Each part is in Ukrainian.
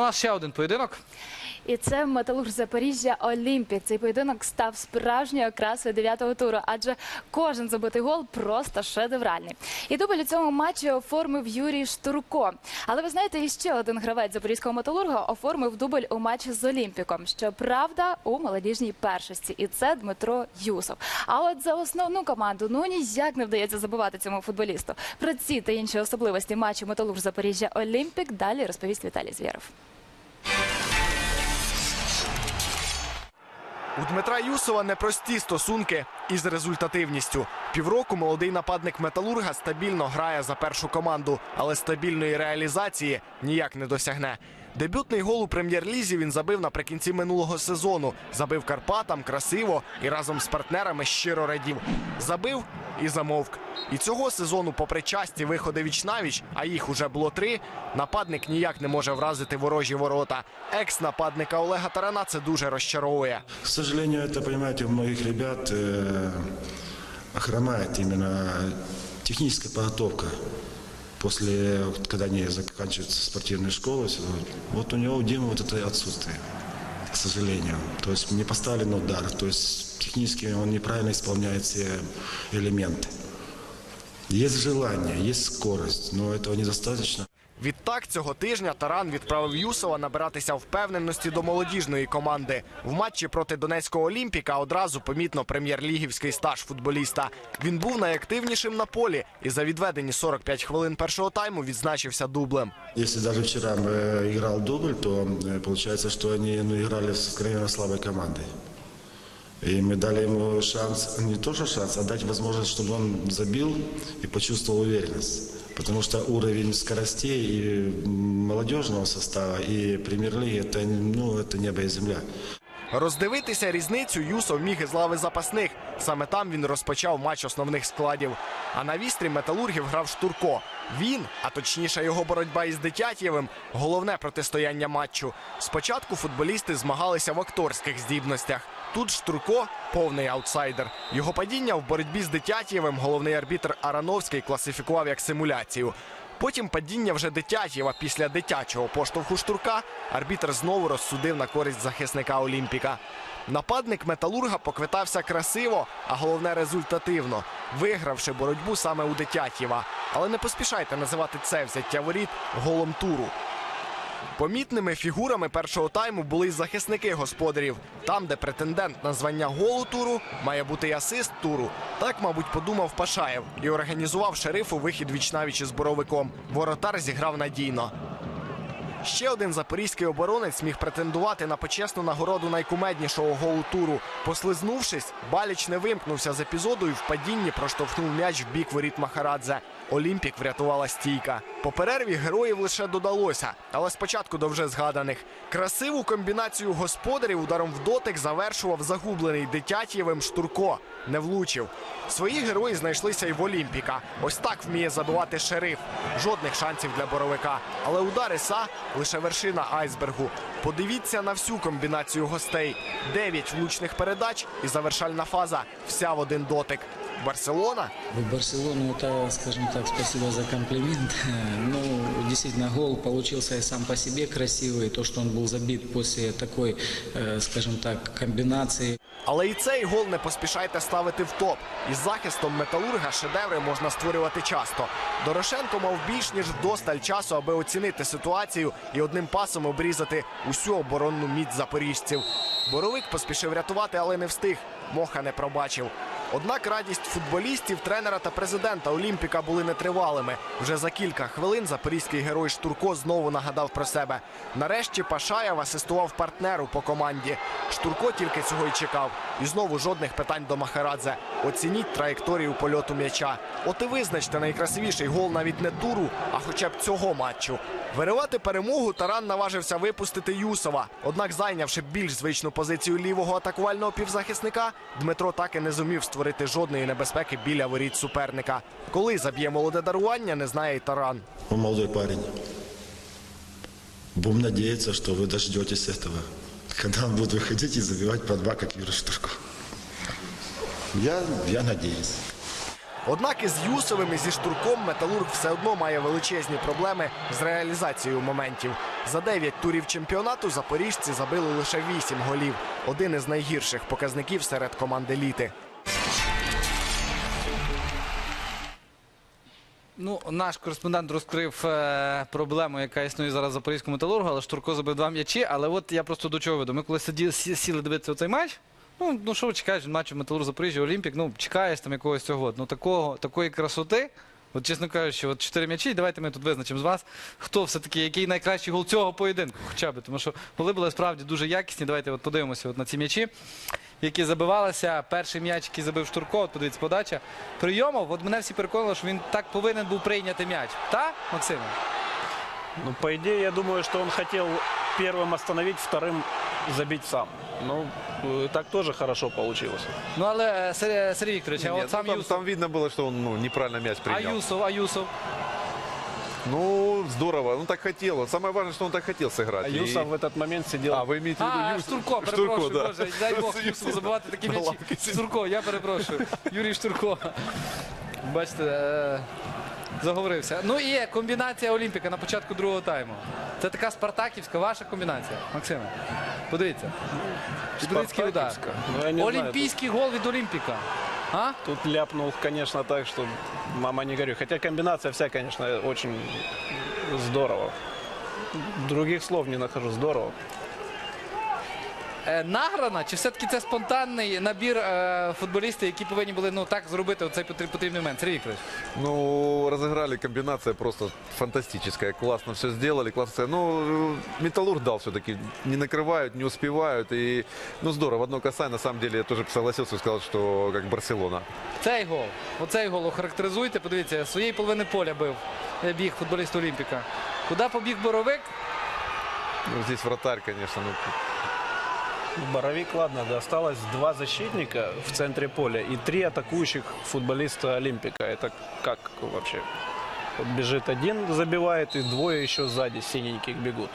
У нас ще один поєдинок. І це металург Запоріжжя Олімпік. Цей поєдинок став справжньою красою дев'ятого туру, адже кожен забитий гол просто шедевральний. І дубль у цьому матчі оформив Юрій Штурко. Але ви знаєте, іще один гравець запорізького металурга оформив дубль у матчі з Олімпіком. Щоправда, у молодіжній першості, і це Дмитро Юсов. А от за основну команду ну ніяк не вдається забивати цьому футболісту. Про ці та інші особливості матчу металург Запоріжжя Олімпік далі розповість Віталій Звєров. У Дмитра Юсова непрості стосунки із результативністю. Півроку молодий нападник металурга стабільно грає за першу команду, але стабільної реалізації ніяк не досягне. Дебютний гол у прем'єр-лізі він забив наприкінці минулого сезону. Забив Карпатам красиво і разом з партнерами щиро радів. Забив і замовк. І цього сезону, попри часті виходи віч-навіч, а їх уже було три, нападник ніяк не може вразити ворожі ворота. Екс-нападника Олега Тарана це дуже розчаровує. К сожалению, это, понимаете, у многих ребят э, хромает именно техническая подготовка. После, вот, когда они заканчиваются спортивные школы, всё, вот у него, у Димы вот это отсутствие, К сожалению. То есть не поставлен удар, то есть технически он неправильно исполняет все элементы. Есть желание, есть скорость, но этого недостаточно. Відтак цього тижня Таран відправив Юсова набиратися впевненості до молодіжної команди. В матчі проти Донецького Олімпіка одразу помітно прем'єр-лігівський стаж футболіста. Він був найактивнішим на полі і за відведені 45 хвилин першого тайму відзначився дублем. Если даже вчера э, играл дубль, то э, получается, что они ну, играли с откровенно слабой командой. И мы дали ему шанс, не то что шанс, а дать возможность, чтобы он забил и почувствовал уверенность. Потому что уровень скоростей и молодежного состава, и премьер-лиги, это, ну, это небо и земля. Роздивитися різницю Юсов міг із лави запасних. Саме там він розпочав матч основних складів. А на вістрі металургів грав Штурко. Він, а точніше його боротьба із Дитятєвим, головне протистояння матчу. Спочатку футболісти змагалися в акторських здібностях. Тут Штурко повний аутсайдер. Його падіння в боротьбі з Дитятєвим головний арбітр Арановський класифікував як симуляцію. Потім падіння вже Дитятєва після дитячого поштовху штурка арбітр знову розсудив на користь захисника Олімпіка. Нападник металурга поквитався красиво, а головне результативно, вигравши боротьбу саме у Дитятєва. Але не поспішайте називати це взяття воріт голом туру. Помітними фігурами першого тайму були й захисники господарів. Там, де претендент на звання голу туру, має бути й асист туру. Так, мабуть, подумав Пашаєв і організував шерифу вихід вічнавіч із боровиком. Воротар зіграв надійно. Ще один запорізький оборонець міг претендувати на почесну нагороду найкумеднішого голу туру. Послизнувшись, Баліч не вимкнувся з епізоду і в падінні проштовхнув м'яч в бік воріт Махарадзе. Олімпік врятувала стійка. По перерві героїв лише додалося, але спочатку до вже згаданих. Красиву комбінацію господарів ударом в дотик завершував загублений дитятєвим Штурко. Не влучив. Свої герої знайшлися і в Олімпіка. Ось так вміє забивати шериф. Жодних шансів для боровика. Але удар Іса лише вершина айсбергу. Подивіться на всю комбінацію гостей: дев'ять влучних передач і завершальна фаза. Вся в один дотик. Барселона В Барселону это, скажем так, спасибо за комплимент. Ну, действительно, гол получился и сам по себе красивый. То, что он был забит после такой, э, скажем так, комбинации. Але і цей гол не поспішайте ставити в топ. Із захистом металурга шедеври можна створювати часто. Дорошенко мав більш ніж вдосталь часу, аби оцінити ситуацію і одним пасом обрізати усю оборонну міць запоріжців. Боровик поспішив рятувати, але не встиг. Моха не пробачив. Однак радість футболістів, тренера та президента Олімпіка були нетривалими. Вже за кілька хвилин запорізький герой Штурко знову нагадав про себе. Нарешті Пашаєв асистував партнеру по команді. Штурко тільки цього й чекав. І знову жодних питань до Махарадзе. Оцініть траєкторію польоту м'яча. От і визначте найкрасивіший гол навіть не туру, а хоча б цього матчу. Виривати перемогу Таран наважився випустити Юсова. Однак, зайнявши більш звичну позицію лівого атакувального півзахисника, Дмитро так і не зумів створити жодної небезпеки біля воріт суперника. Коли заб'є молоде дарування, не знає й Таран. Он молодой парень. Будем надеяться, что вы дождетесь этого, когда он будет выходить и забивать по два, как Юра Штурко. Я, я надеюсь. Однак із Юсовим і зі Штурком Металург все одно має величезні проблеми з реалізацією моментів. За 9 турів чемпіонату запоріжці забили лише 8 голів. Один із найгірших показників серед команд еліти. Ну, наш кореспондент розкрив е, проблему, яка існує зараз в запорізькому металургу, але Штурко забив два м'ячі. Але от я просто до чого веду. Ми коли сиді, сі- сіли дивитися цей матч. Ну, ну що чекаєш від матчу Металург Запоріжжя, Олімпік, ну чекаєш там якогось цього. Ну такого, такої красоти. От, чесно кажучи, от чотири м'ячі, давайте ми тут визначимо з вас, хто все-таки, який найкращий гол цього поєдинку, хоча б. Тому що голи були справді дуже якісні. Давайте от подивимося от на ці м'ячі, які забивалися. Перший м'яч, який забив Штурко, от подивіться, подача. Прийомов, от мене всі переконали, що він так повинен був прийняти м'яч. Та, Максиме? Ну, по идее, я думаю, что он хотел первым остановить, вторым забить сам. Ну, э, так тоже хорошо получилось. Ну, але е, Сергій, Сергій Вікторович, а Нет, от сам ну, там, Юсов. там видно было, что он ну, неправильно мяч А принял. Юсов, а Юсов. Ну, здорово, он так хотел. Самое важное, что он так хотел сыграть. А И- Юсов в этот момент сидел. А, вы имеете в виду А, Юсов? Штурко, перепрошую, да. боже, дай Бог Юсову забивати такі На м'ячі. лавці сидів. Штурко, я перепрошую. Юрій Штурко. Бачите, е, заговорився. Ну і комбінація Олімпіка на початку другого тайму. Це така спартаківська ваша комбінація. Максиме, подивіться. Підлицький удар. Ну, Олімпійський знаю, гол від Олімпіка. А? Тут ляпнул, конечно, так, что мама не горюй. Хотя комбинация вся, конечно, очень здорово. Других слов не нахожу. Здорово. Е, награна, чи все-таки це спонтанний набір е, футболістів, які повинні були ну так зробити оцей потр- потрібний момент? Сергій Вікторович. Ну, разыграли, комбинация просто фантастическая. Классно все сделали, классно. Ну, э, Металлург дал все-таки. Не накрывают, не успевают. И, ну, здорово. Одно касание, на самом деле, я тоже согласился и сказал, что как Барселона. Цей гол, оцей гол охарактеризуйте. Подивіться, своєї половини поля бив е, біг футболіст Олімпіка. Куди побіг Боровик? Ну, здесь вратарь, конечно, ну, Боровик, ладно, да, осталось два защитника в центре поля и три атакующих футболиста Олимпика. Это как вообще? Вот бежит один, забивает, и двое еще сзади синеньких бегут.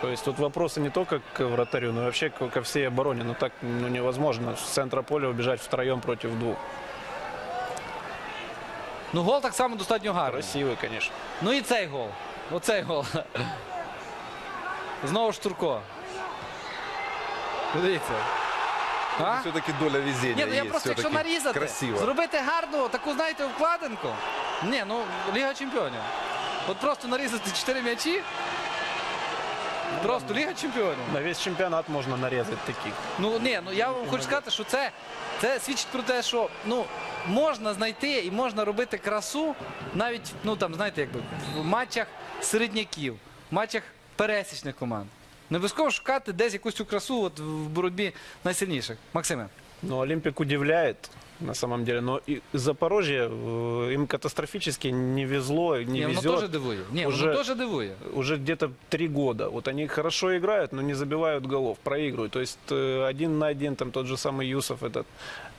То есть тут вопросы не только к вратарю, но и вообще ко ко всей обороне. Ну так ну, невозможно с центра поля убежать втроем против двух. Ну гол так само достатньо гарний. Красивый, конечно. Ну і цей гол. Оцей гол. Знову ж Турко. Подивіться. А? все-таки доля везения Ні, ну я есть. просто якщо нарізати, Красиво. зробити гарну таку, знаєте, вкладинку. Ні, ну Ліга Чемпіонів. От просто нарізати чотири м'ячі. Просто Ліга Чемпіонів. На весь чемпионат можно нарезать таких. Ну ні, ну я вам хочу сказати, що це, це свідчить про те, що ну можна знайти і можна робити красу навіть ну там, знаєте, якби в матчах середняків, в матчах пересічних команд. Не обов'язково шукати десь якусь цю красу от в боротьбі найсильніших. Максиме. Ну, Олимпик удивляет на самом деле. Но и Запорожье э, им катастрофически не везло, не Ні, воно везет. теж дивує. Ні, Уже- воно теж дивує. Уже где-то три года. Вот они хорошо играют, но не забивают голов, проигрывают. То есть э, один на один там тот же самый Юсов, этот,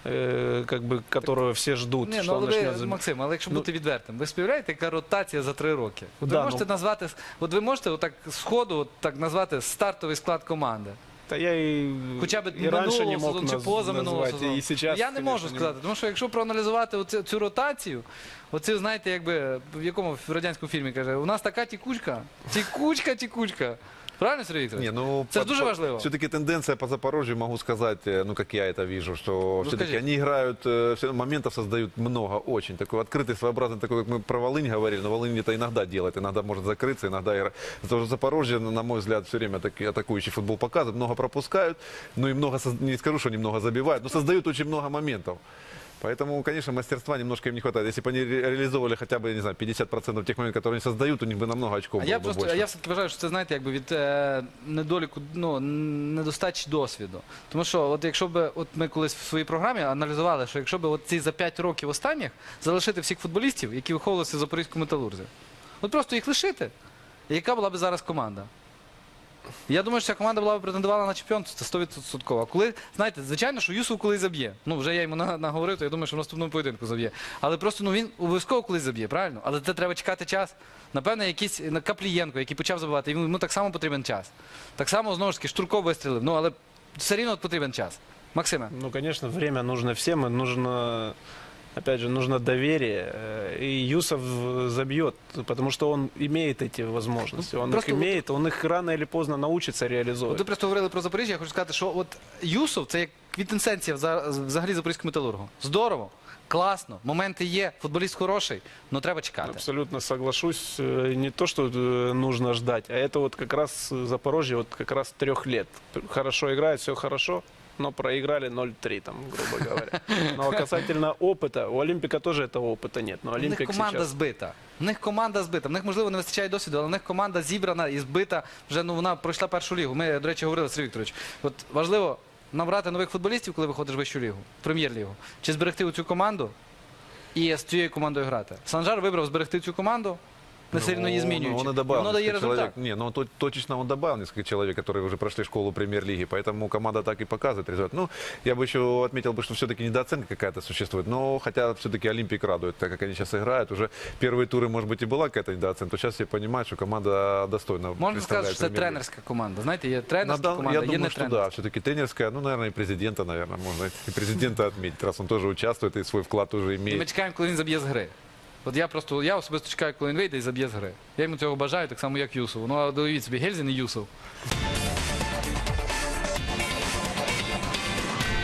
э, как бы, которого все ждут, Ні, что ну он але начнет ви, забивать. Максим, але якщо Ну- бути відвертим, ви співляєте, яка ротація за три роки? От ви Да, можете ну- назвати, от ви можете отак з ходу от так назвати стартовий склад команди? Да я і Хоча б и раніше не мог сезону чи наз- поза минулого сезону. і сейчас, Я не можу сказати, тому що якщо проаналізувати оцю, цю ротацію, оці, знаєте, якби в якому в радянському фільмі каже, у нас така тікучка, тікучка, тікучка. Правильно, Сергій Вікторович? Не, ну, Это дуже важливо. Все-таки тенденция по Запорожью, могу сказать, э, ну, как я это вижу, что все-таки скажите. они играют, э, всё- моментов создают много очень. Такой открытый, своеобразный, такой, как мы про Волынь говорили, но Волынь это иногда делает, иногда может закрыться, иногда игра. Зато же Запорожье, на мой взгляд, все время таки атакующий футбол показывает, много пропускают, ну и много, соз- не скажу, что они много забивают, но создают очень много моментов. Поэтому, конечно, мастерства немножко им не хватает. Если бы они ре- реализовывали хотя бы, я не знаю, 50% тех моментов, которые они создают, у них бы намного очков А было я бы просто больше. я все-таки вважаю, що це знаєте, якби від е, недоліку, ну недостачі досвіду. Тому що, от якщо б от ми колись в своїй програмі аналізували, що якщо б от ці за 5 років останніх залишити всіх футболістів, які виховувалися в Запорізькому металурзі, от просто їх лишити, і яка була б зараз команда? Я думаю, що ця команда була б претендувала на чемпіонство, це 100%. А коли, знаєте, звичайно, що Юсов колись заб'є. Ну, вже я йому на- наговорив, то я думаю, що в наступному поєдинку заб'є. Але просто ну він обов'язково колись заб'є, правильно? Але це треба чекати час. Напевно, якийсь Каплієнко, який почав забивати, йому, так само потрібен час. Так само, знову ж таки, Штурко вистрілив. Ну, але все рівно потрібен час. Максиме. Ну, конечно, время нужно всем, и Опять же, нужно доверие, э, и Юсов забьет, потому что он имеет эти возможности. Он просто их вот- имеет, он их рано или поздно научится От реализовывать. ви просто говорили про Запоріжжя, я хочу сказати, що от Юсов це як квітинсенція вза- взагалі запорізького металургу. Здорово, класно, моменти є, футболіст хороший, але треба чекати. Абсолютно соглашусь. Э, Не то, что э, нужно ждать, а это вот как раз э, Запорожье вот как раз трех лет. Хорошо играет, все хорошо, но проиграли 0-3, там, грубо говоря. Но касательно опыта, у Олимпика тоже этого опыта нет. Но У них Олимпик команда сейчас... збита. В них команда збита. В них, можливо, не вистачає досвіду, але в них команда зібрана і збита. Вже ну вона пройшла першу лігу. Ми, до речі, говорили Сергій Вікторович. От важливо набрати нових футболістів, коли виходиш в вищу лігу, в прем'єр-лігу, чи зберегти цю команду і з цією командою грати. Санжар вибрав зберегти цю команду, не сильно її Ну, змінюючи. Он и І добавил Воно дає несколько результат. человек. Не, ну то- точечно он добавил несколько человек, которые уже прошли школу премьер-лиги, поэтому команда так и показывает результат. Ну, я бы еще отметил бы, что все-таки недооценка какая-то существует, но хотя все-таки Олимпик радует, так как они сейчас играют, уже первые туры, может быть, и была какая-то недооценка, то сейчас я понимаю, что команда достойно Можна сказати, представляет що це премьер-лигу. тренерська команда. Знаєте, є На тренерська дан- команда, я є думаю, не что тренерська. да, все-таки тренерская, ну, наверное, и президента, наверное, можно и президента отметить, раз он тоже участвует и свой вклад тоже І ми имеет. чекаємо, коли він заб'є з гри. От я просто я особисто чекаю, коли він вийде і заб'є з гри. Я йому цього бажаю, так само, як Юсову. Ну а уявіть собі, Гельзін і Юсов.